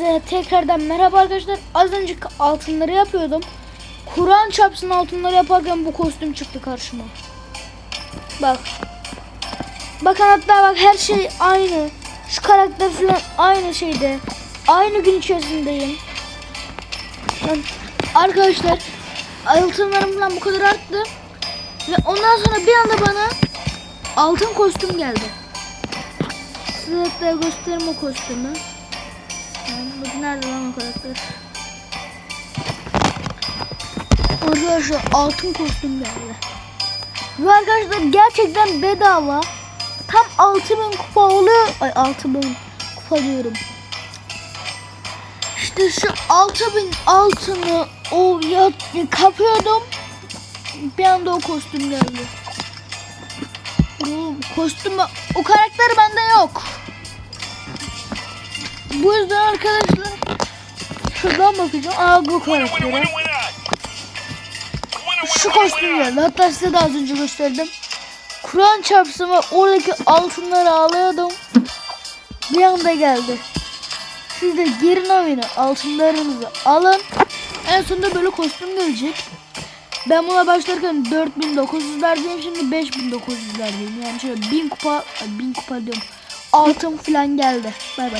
Hepinize tekrardan merhaba arkadaşlar. Az önce altınları yapıyordum. Kur'an çarpsın altınları yaparken bu kostüm çıktı karşıma. Bak. Bakın hatta bak her şey aynı. Şu karakter falan aynı şeyde. Aynı gün içerisindeyim. Arkadaşlar altınlarım falan bu kadar arttı. Ve ondan sonra bir anda bana altın kostüm geldi. Size hatta göstereyim o kostümü. Yani bak nerede lan o karakter? Arkadaşlar altın kostüm geldi. Ve arkadaşlar gerçekten bedava. Tam 6000 kupa oluyor. Ay 6000 kupa diyorum. İşte şu 6000 altını o ya, kapıyordum. Bir anda o kostüm geldi. O kostüm o karakter bende yok. Bu yüzden arkadaşlar şuradan bakacağım. Aa bu karaktere. Şu kostüm geldi. Hatta size de az önce gösterdim. Kur'an çarpsın ve oradaki altınları alıyordum. Bir anda geldi. Siz de girin oyuna altınlarınızı alın. En sonunda böyle kostüm gelecek. Ben buna başlarken 4900 verdim şimdi 5900 verdim. Yani şöyle 1000 kupa, ay 1000 kupa diyorum. Altın falan geldi. Bay bay.